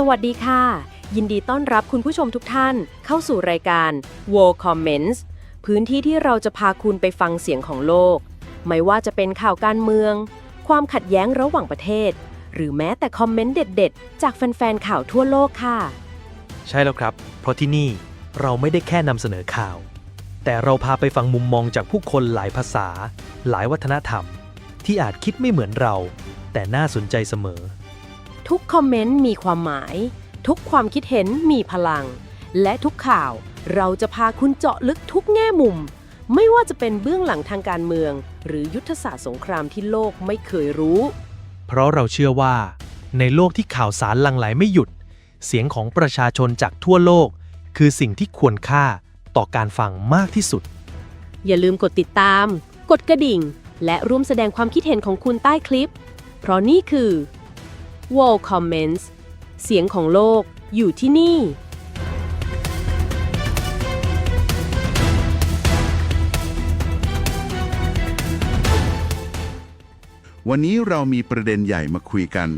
สวัสดีค่ะ ยินดีต้อนรับคุณผู้ชมทุกท่าน เข้าสู่รายการ World Comments พื้นที่ที่เราจะพาคุณไปฟังเสียงของโลก ไม่ว่าจะเป็นข่าวการเมือง ความขัดแย้งระหว่างประเทศ หรือแม้แต่คอมเมนต์เด็ดๆ จากแฟนๆข่าวทั่วโลกค่ะ ใช่แล้วครับ เพราะที่นี่เราไม่ได้แค่นำเสนอข่าว แต่เราพาไปฟังมุมมองจากผู้คนหลายภาษา หลายวัฒนธรรม ที่อาจคิดไม่เหมือนเรา แต่น่าสนใจเสมอ ทุกคอมเมนต์มีความหมาย ทุกความคิดเห็นมีพลัง และทุกข่าวเราจะพาคุณเจาะลึกทุกแง่มุม ไม่ว่าจะเป็นเบื้องหลังทางการเมือง หรือยุทธศาสตร์สงครามที่โลกไม่เคยรู้ เพราะเราเชื่อว่า ในโลกที่ข่าวสารหลั่งไหลไม่หยุด เสียงของประชาชนจากทั่วโลก คือสิ่งที่ควรค่าต่อการฟังมากที่สุด อย่าลืมกดติดตาม กดกระดิ่ง และร่วมแสดงความคิดเห็นของคุณใต้คลิป เพราะนี่คือ Wall Comments เสียงของโลกอยู่ที่นี่วันนี้เรามีประเด็นใหญ่มาคุยกัน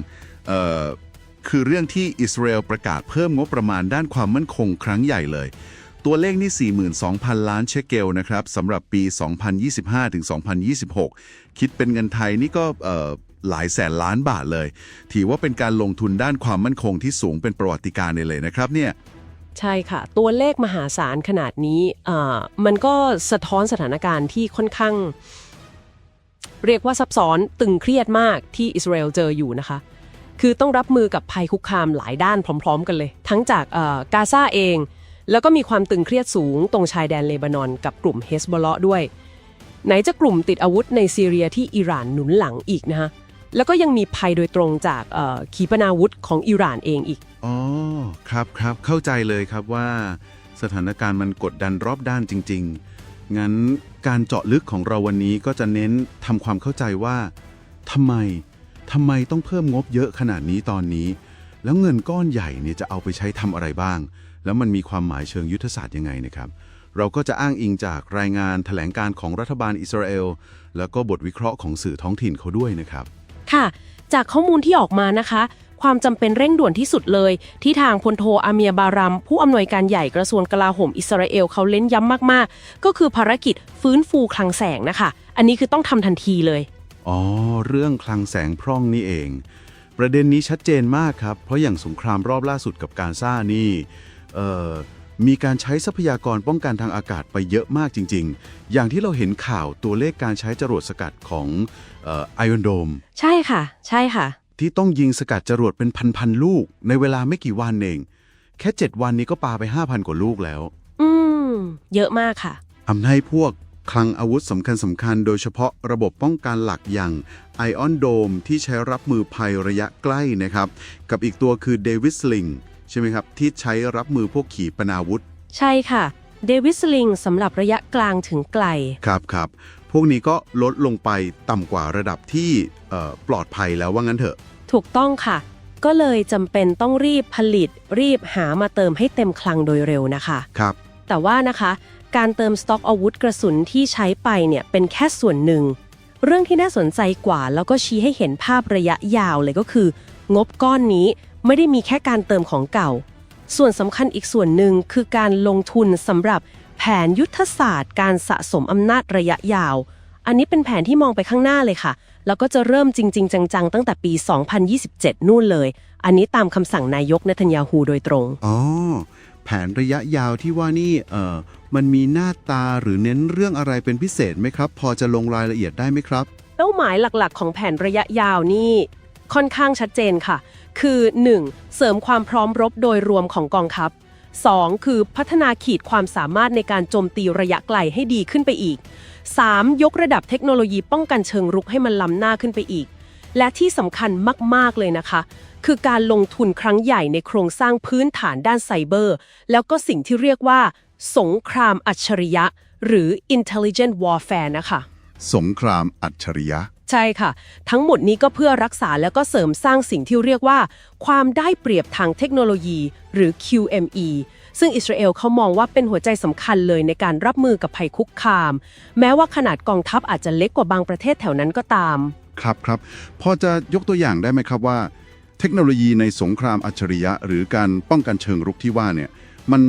คือเรื่องที่อิสราเอลประกาศเพิ่มงบประมาณด้านความมั่นคงครั้งใหญ่เลย ตัวเลขนี่ 42,000 ล้านเชคเกลนะครับสำหรับปี 2025ถึง2026 คิดเป็นเงินไทยนี่ก็ หลายแสนล้านบาทเลย ถือว่าเป็นการลงทุนด้านความมั่นคงที่สูงเป็นประวัติการณ์เลยนะครับเนี่ยใช่ค่ะ ตัวเลขมหาศาลขนาดนี้อ่ามันก็สะท้อนสถานการณ์ที่ค่อนข้าง เรียกว่าซับซ้อนตึงเครียดมากที่อิสราเอลเจออยู่นะคะ คือต้องรับมือกับภัยคุกคามหลายด้านพร้อม ๆ กันเลย ทั้งจากอ่อกาซาเอง แล้วก็มีความตึงเครียดสูงตรงชายแดนเลบานอนกับกลุ่มเฮสบอลเลาะด้วย ไหนจะกลุ่มติดอาวุธในซีเรียที่อิหร่านหนุนหลังอีกนะคะ แล้วก็ยังมีภัยโดยตรงจากขีปนาวุธของอิหร่านเองอีก อ๋อ ครับครับเข้าใจเลยครับว่า สถานการณ์มันกดดันรอบด้านจริง ๆ งั้นการเจาะลึกของเราวันนี้ก็จะเน้นทำความเข้าใจว่าทำไมทำไมต้องเพิ่มงบเยอะขนาดนี้ตอนนี้ แล้วเงินก้อนใหญ่เนี่ยจะเอาไปใช้ทำอะไรบ้าง แล้วมันมีความหมายเชิงยุทธศาสตร์ยังไงนะครับเราก็จะอ้างอิงจากรายงานแถลงการของรัฐบาลอิสราเอล แล้วก็บทวิเคราะห์ของสื่อท้องถิ่นเขาด้วยนะครับ ค่ะ จากข้อมูลที่ออกมานะคะ ความจำเป็นเร่งด่วนที่สุดเลย ที่ทางพลโทอาเมียบารัม ผู้อำนวยการใหญ่กระทรวงกลาโหมอิสราเอลเขาเล่นย้ำมากๆ ก็คือภารกิจฟื้นฟูคลังแสงนะคะ อันนี้คือต้องทำทันทีเลย อ๋อ เรื่องคลังแสงพร่องนี่เอง ประเด็นนี้ชัดเจนมากครับ เพราะอย่างสงครามรอบล่าสุดกับการซ่านี่ เอ่อ มีการใช้ทรัพยากรป้องกันทางอากาศไปเยอะมากจริง ๆ อย่างที่เราเห็นข่าวตัวเลขการใช้จรวดสกัดของไอออนโดม ใช่ค่ะ ใช่ค่ะ ที่ต้องยิงสกัดจรวดเป็นพันๆลูก ในเวลาไม่กี่วันเอง แค่ 7 วันนี้ก็ปาไป 5,000 กว่าลูกแล้ว อืม เยอะมากค่ะทำให้พวกคลังอาวุธสำคัญสำคัญๆโดยเฉพาะระบบป้องกันหลักอย่างไอออนโดมที่ใช้รับมือภัยระยะใกล้นะครับ กับอีกตัวคือเดวิสลิง ใช่ไหมครับ ที่ใช้รับมือพวกขีปนาวุธ ใช่ค่ะ เดวิสลิงสำหรับระยะกลางถึงไกล ครับครับพวกนี้ก็ลดลงไปต่ำกว่าระดับที่เอ่อปลอดภัยแล้วว่างั้นเถอะ ถูกต้องค่ะ ก็เลยจำเป็นต้องรีบผลิต รีบหามาเติมให้เต็มคลังโดยเร็วนะคะครับ แต่ว่านะคะการเติมสต็อกอาวุธกระสุนที่ใช้ไปเนี่ยเป็นแค่ส่วนหนึ่ง เรื่องที่น่าสนใจกว่าแล้วก็ชี้ให้เห็นภาพระยะยาวเลยก็คือ งบก้อนนี้ ไม่ได้มีแค่การเติมของเก่า ส่วนสำคัญอีกส่วนหนึ่งคือการลงทุนสำหรับแผนยุทธศาสตร์ การสะสมอำนาจระยะยาว อันนี้เป็นแผนที่มองไปข้างหน้าเลยค่ะ แล้วก็จะเริ่มจริง ๆ จังๆ ตั้งแต่ปี 2027 นู่นเลย อันนี้ตามคำสั่งนายกเนทันยาฮูโดยตรง อ๋อ แผนระยะยาวที่ว่านี่เอ่อมันมีหน้าตาหรือเน้นเรื่องอะไรเป็นพิเศษไหมครับ พอจะลงรายละเอียดได้ไหมครับ เป้าหมายหลักๆ ของแผนระยะยาวนี่ ค่อนข้างชัดเจนค่ะ คือ 1. เสริมความพร้อมรบโดยรวมของกองทัพ 2. คือพัฒนาขีดความสามารถในการโจมตีระยะไกลให้ดีขึ้นไปอีก 3. ยกระดับเทคโนโลยีป้องกันเชิงรุกให้มันล้ำหน้าขึ้นไปอีก และที่สำคัญมาก ๆ เลยนะคะ คือการลงทุนครั้งใหญ่ในโครงสร้างพื้นฐานด้านไซเบอร์ แล้วก็สิ่งที่เรียกว่า สงครามอัจฉริยะ หรือ intelligent warfare นะคะ สงครามอัจฉริยะ ใช่ค่ะ ทั้งหมดนี้ก็เพื่อรักษาแล้วก็เสริมสร้างสิ่งที่เรียกว่า ความได้เปรียบทางเทคโนโลยี หรือ QME ซึ่งอิสราเอลเขามองว่าเป็นหัวใจสำคัญเลยในการรับมือกับภัยคุกคาม แม้ว่าขนาดกองทัพอาจจะเล็กกว่าบางประเทศแถวนั้นก็ตาม ครับครับพอจะยกตัวอย่างได้ไหมครับว่า เทคโนโลยีในสงครามอัจฉริยะ หรือการป้องกันเชิงรุกที่ว่าเนี่ยมัน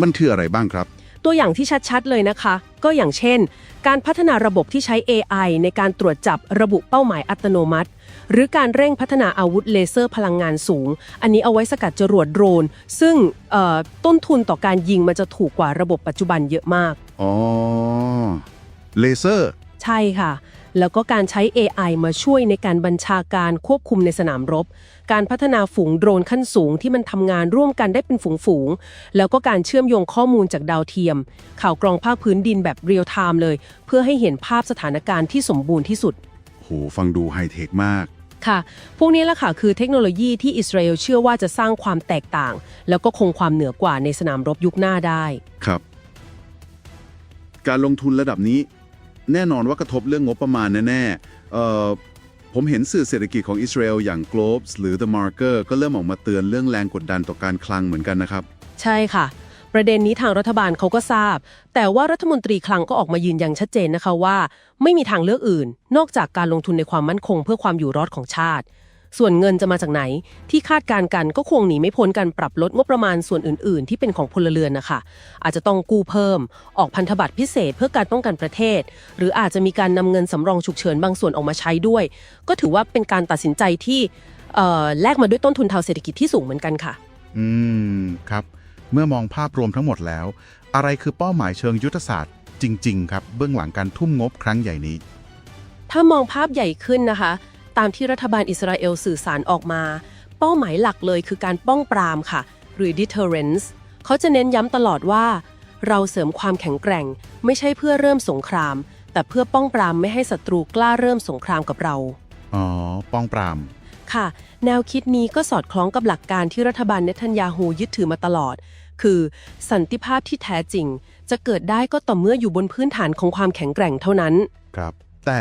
มันคืออะไรบ้างครับ ตัวอย่างที่ชัดๆเลยนะคะ ก็อย่างเช่น การพัฒนาระบบที่ใช้ AI ในการตรวจจับระบุเป้าหมายอัตโนมัติ หรือการเร่งพัฒนาอาวุธเลเซอร์พลังงานสูง อันนี้เอาไว้สกัดจรวดโดรน ซึ่งเอ่อต้นทุนต่อการยิงมันจะถูกกว่าระบบปัจจุบันเยอะมากอ๋อเลเซอร์ ใช่ค่ะ แล้วก็การใช้ AI มาช่วยในการบัญชาการควบคุมในสนามรบ การพัฒนาฝูงโดรนขั้นสูงที่มันทำงานร่วมกันได้เป็นฝูงๆ แล้วก็การเชื่อมโยงข้อมูลจากดาวเทียม ข่าวกรองภาคพื้นดินแบบเรียลไทม์เลย เพื่อให้เห็นภาพสถานการณ์ที่สมบูรณ์ที่สุด โห ฟังดูไฮเทคมาก ค่ะ พวกนี้แหละค่ะคือเทคโนโลยีที่อิสราเอลเชื่อว่าจะสร้างความแตกต่าง แล้วก็คงความเหนือกว่าในสนามรบยุคหน้าได้ ครับ การลงทุนระดับนี้ แน่นอนว่ากระทบเรื่องงบประมาณแน่ๆผมเห็นสื่อเศรษฐกิจของอิสราเอลอย่าง Globes หรือ The Marker ก็เริ่มออกมาเตือนเรื่องแรงกดดันต่อการคลังเหมือนกันนะครับ ใช่ค่ะ ประเด็นนี้ทางรัฐบาลเขาก็ทราบ แต่ว่ารัฐมนตรีคลังก็ออกมายืนยันชัดเจนนะคะว่า ไม่มีทางเลือกอื่น นอกจากการลงทุนในความมั่นคงเพื่อความอยู่รอดของชาติ ส่วนเงินจะมาจากไหน ที่คาดการณ์กันก็คงหนีไม่พ้นการปรับลดงบประมาณส่วนอื่น ๆ ที่เป็นของพลเรือนนะคะ อาจจะต้องกู้เพิ่ม ออกพันธบัตรพิเศษเพื่อการป้องกันประเทศ หรืออาจจะมีการนำเงินสำรองฉุกเฉินบางส่วนออกมาใช้ด้วย ก็ถือว่าเป็นการตัดสินใจที่เอ่อแลกมาด้วยต้นทุนทางเศรษฐกิจที่สูงเหมือนกันค่ะ อืมครับ เมื่อมองภาพรวมทั้งหมดแล้ว อะไรคือเป้าหมายเชิงยุทธศาสตร์จริง ๆ ครับ เบื้องหลังการทุ่มงบครั้งใหญ่นี้ ถ้ามองภาพใหญ่ขึ้นนะคะ ตามที่รัฐบาลอิสราเอลสื่อสารออกมา เป้าหมายหลักเลยคือการป้องปรามค่ะ หรือ deterrence เขาจะเน้นย้ำตลอดว่า เราเสริมความแข็งแกร่ง ไม่ใช่เพื่อเริ่มสงคราม แต่เพื่อป้องปรามไม่ให้ศัตรูกล้าเริ่มสงครามกับเรา อ๋อ ป้องปราม ค่ะ แนวคิดนี้ก็สอดคล้องกับหลักการที่รัฐบาลเนทันยาฮูยึดถือมาตลอด คือสันติภาพที่แท้จริง จะเกิดได้ก็ต่อเมื่ออยู่บนพื้นฐานของความแข็งแกร่งเท่านั้น ครับ แต่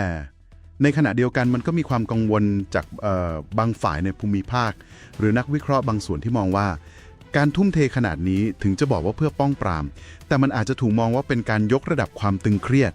ในขณะเดียวกันมันก็มีความกังวลจากบางฝ่ายในภูมิภาค หรือนักวิเคราะห์บางส่วนที่มองว่า การทุ่มเทขนาดนี้ถึงจะบอกว่าเพื่อป้องปราม แต่มันอาจจะถูกมองว่าเป็นการยกระดับความตึงเครียด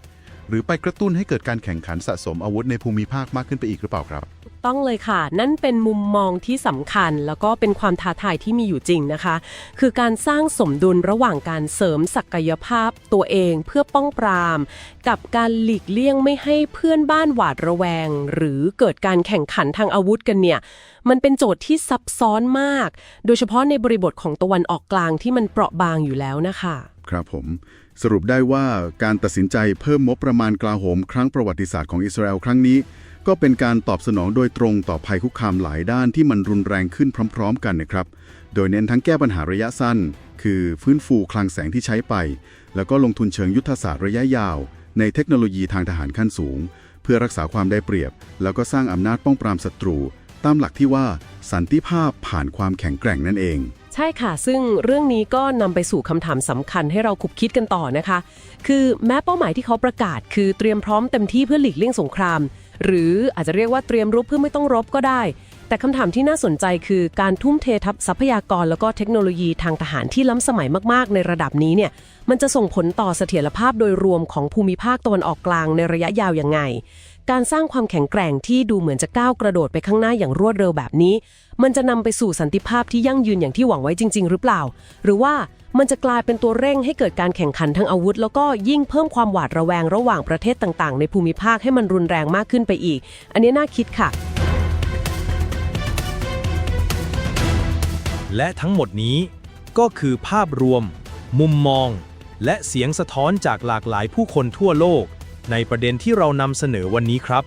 หรือไปกระตุ้นให้เกิดการแข่งขันสะสมอาวุธในภูมิภาคมากขึ้นไปอีกหรือเปล่าครับ ต้องเลยค่ะ นั่นเป็นมุมมองที่สำคัญ แล้วก็เป็นความท้าทายที่มีอยู่จริงนะคะ คือการสร้างสมดุลระหว่างการเสริมศักยภาพตัวเองเพื่อป้องปราม กับการหลีกเลี่ยงไม่ให้เพื่อนบ้านหวาดระแวง หรือเกิดการแข่งขันทางอาวุธกันเนี่ยมันเป็นโจทย์ที่ซับซ้อนมาก โดยเฉพาะในบริบทของตะวันออกกลางที่มันเปราะบางอยู่แล้วนะคะ ครับผม สรุปได้ว่าการตัดสินใจเพิ่มงบประมาณกลาโหมครั้งประวัติศาสตร์ของอิสราเอลครั้งนี้ ก็เป็นการตอบสนองโดยตรงต่อภัยคุกคามหลายด้านที่มันรุนแรงขึ้นพร้อม ๆ กันนะครับ โดยเน้นทั้งแก้ปัญหาระยะสั้น คือฟื้นฟูคลังแสงที่ใช้ไป แล้วก็ลงทุนเชิงยุทธศาสตร์ระยะยาว ในเทคโนโลยีทางทหารขั้นสูง เพื่อรักษาความได้เปรียบ แล้วก็สร้างอำนาจป้องปรามศัตรู ตามหลักที่ว่าสันติภาพผ่านความแข็งแกร่งนั่นเอง ใช่ค่ะ ซึ่งเรื่องนี้ก็นำไปสู่คำถามสำคัญให้เราคุบคิดกันต่อนะคะ คือแม้เป้าหมายที่เขาประกาศ คือเตรียมพร้อมเต็มที่เพื่อหลีกเลี่ยงสงคราม หรืออาจจะเรียกว่าเตรียมรบเพื่อไม่ต้องรบก็ได้ แต่คำถามที่น่าสนใจคือการทุ่มเททัพทรัพยากรแล้วก็เทคโนโลยีทางทหารที่ล้ำสมัยมากๆ ในระดับนี้เนี่ย มันจะส่งผลต่อเสถียรภาพโดยรวมของภูมิภาคตะวันออกกลางในระยะยาวย่างไง การสร้างความแข็งแกร่งที่ดูเหมือนจะก้าวกระโดดไปข้างหน้าอย่างรวดเร็วแบบนี้ มันจะนำไปสู่สันติภาพที่ยั่งยืนอย่างที่หวังไว้จริง ๆ หรือเปล่า หรือว่ามันจะกลายเป็นตัวเร่งให้เกิดการแข่งขันทางอาวุธ แล้วก็ยิ่งเพิ่มความหวาดระแวงระหว่างประเทศต่างๆ ในภูมิภาคให้มันรุนแรงมากขึ้นไปอีก อันนี้น่าคิดค่ะ และทั้งหมดนี้ก็คือภาพรวม มุมมอง และเสียงสะท้อนจากหลากหลายผู้คนทั่วโลก ในประเด็นที่เรานำเสนอวันนี้ครับ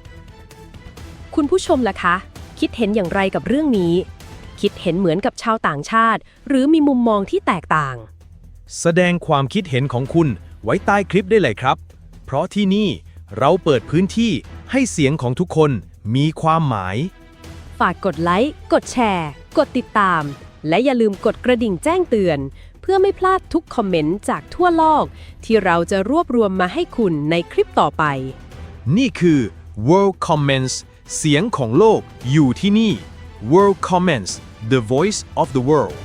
คุณผู้ชมล่ะคะ คิดเห็นอย่างไรกับเรื่องนี้ คิดเห็นเหมือนกับชาวต่างชาติ หรือมีมุมมองที่แตกต่าง แสดงความคิดเห็นของคุณไว้ใต้คลิปได้เลยครับ เพราะที่นี่เราเปิดพื้นที่ให้เสียงของทุกคนมีความหมาย ฝากกดไลค์ กดแชร์ กดติดตาม และอย่าลืมกดกระดิ่งแจ้งเตือนเพื่อไม่พลาดทุกคอมเมนต์จากทั่วโลก ที่เราจะรวบรวมมาให้คุณในคลิปต่อไป นี่คือ World Comments เสียงของโลกอยู่ที่นี่ World Comments the voice of the world